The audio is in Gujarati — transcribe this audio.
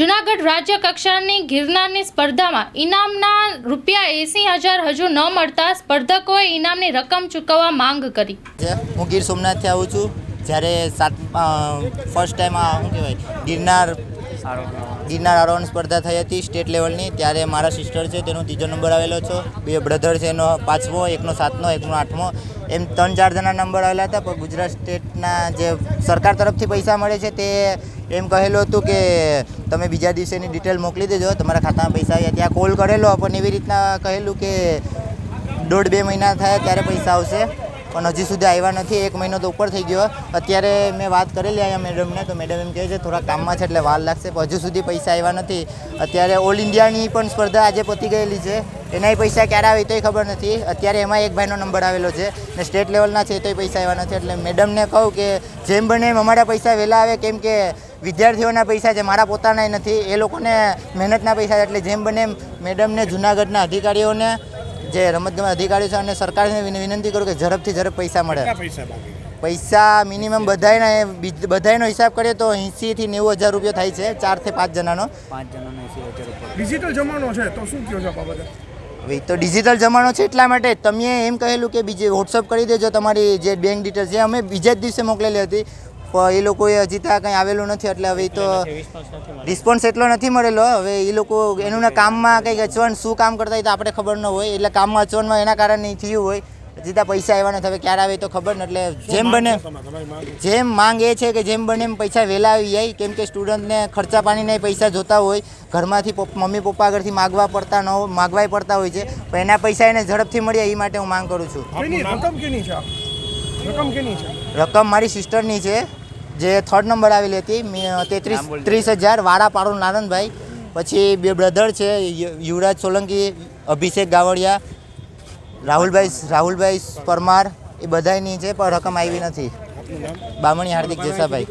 જુનાગઢ રાજ્ય કક્ષાની ગિરનારની સ્પર્ધામાં ઇનામના રૂપિયા એંસી હજાર હજુ ન મળતા સ્પર્ધકોએ ઇનામની રકમ ચૂકવવા માંગ કરી. હું ગીર સોમનાથથી આવું છું, જ્યારે સાત ફર્સ્ટ ટાઈમ શું કહેવાય, ગિરનાર ગિરનાર આરોહણ સ્પર્ધા થઈ હતી સ્ટેટ લેવલની. ત્યારે મારા સિસ્ટર છે, તેનો ત્રીજો નંબર આવેલો છે. બે બ્રધર છે, એનો પાંચમો, એકનો સાતમો, એકનો આઠમો. એમ ત્રણ ચાર જણા નંબર આવેલા હતા, પણ ગુજરાત સ્ટેટના જે સરકાર તરફથી પૈસા મળે છે, તે એમ કહેલું હતું કે, તમે બીજા દિવસેની ડિટેલ મોકલી દેજો, તમારા ખાતામાં પૈસા આવ્યા. ત્યાં કોલ કરેલો, પણ એવી રીતના કહેલું કે, દોઢ બે મહિના થયા, ત્યારે પૈસા આવશે. પણ હજી સુધી આવ્યા નથી, એક મહિનો તો ઉપર થઈ ગયો. અત્યારે મેં વાત કરેલી અહીંયા મેડમને, તો મેડમ એમ કહે છે થોડા કામમાં છે એટલે વાર લાગશે હજુ સુધી પૈસા આવ્યા નથી. અત્યારે ઓલ ઇન્ડિયાની પણ સ્પર્ધા આજે પતી ગયેલી છે. એનાય પૈસા ક્યારે આવે તોય ખબર નથી. અત્યારે એમાં એક ભાઈનો નંબર આવેલો છે ને સ્ટેટ લેવલના છે તોય પૈસા આવ્યા નથી. એટલે મેડમને કહું કે, જેમ બને એમ અમારા પૈસા વહેલા આવે, કેમ કે વિદ્યાર્થીઓના પૈસા છે, મારા પોતાનાય નથી. એ લોકોને મહેનતના પૈસા એટલે જેમ બને મેડમને જુનાગઢના અધિકારીઓને જે રમતગમત અધિકારી છે અને સરકારને વિનંતી કરું કે ઝડપથી ઝડપ પૈસા મળે. પૈસા મિનિમમ બધાયના બધાયનો હિસાબ કરીએ તો એંસીથી નેવું હજાર રૂપિયા થાય છે ચારથી પાંચ જણાનો. પાંચ જણાનો એસી હજાર ડિજિટલ જમાનો છે તો શું કહો છો બાબતે? હવે તો ડિજિટલ જમાનો છે એટલા માટે તમે એમ કહેલું કે બીજે વોટ્સઅપ કરી દેજો તમારી જે બેંક ડિટેલ છે અમે બીજા જ દિવસે મોકલેલી હતી. પણ એ લોકોએ હજી ત્યાં કંઈ આવેલું નથી એટલે હવે તો રિસ્પોન્સ એટલો નથી મળેલો. હવે એ લોકો એનું કામમાં કંઈક અચવણ શું કામ કરતા હોય તો આપણે ખબર ન હોય એટલે કામમાં અચવણમાં એના કારણે થયું હોય. હજી ત્યાં પૈસા આવ્યા નથી હવે ક્યારે આવે તો ખબર ન એટલે જેમ બને જેમ માંગ એ છે કે જેમ બને એમ પૈસા વહેલા આવી જાય. કેમ કે સ્ટુડન્ટને ખર્ચા પાણીને પૈસા જોતા હોય ઘરમાંથી મમ્મી પપ્પા આગળથી માગવા પડતા ન હોય- માગવાય પડતા હોય છે પણ એના પૈસા એને ઝડપથી મળે એ માટે હું માંગ કરું છે. રકમ મારી સિસ્ટરની છે. જે થર્ડ નંબર આવેલી હતી તેત્રીસ ત્રીસ હજાર વાળા પાડો નારંદભાઈ પછી બે બ્રધર છે યુવરાજ સોલંકી અભિષેક ગાવડિયા રાહુલભાઈ રાહુલભાઈ પરમાર એ બધાયની છે પણ રકમ આવી નથી. બામણી હાર્દિક જેસાભાઈ.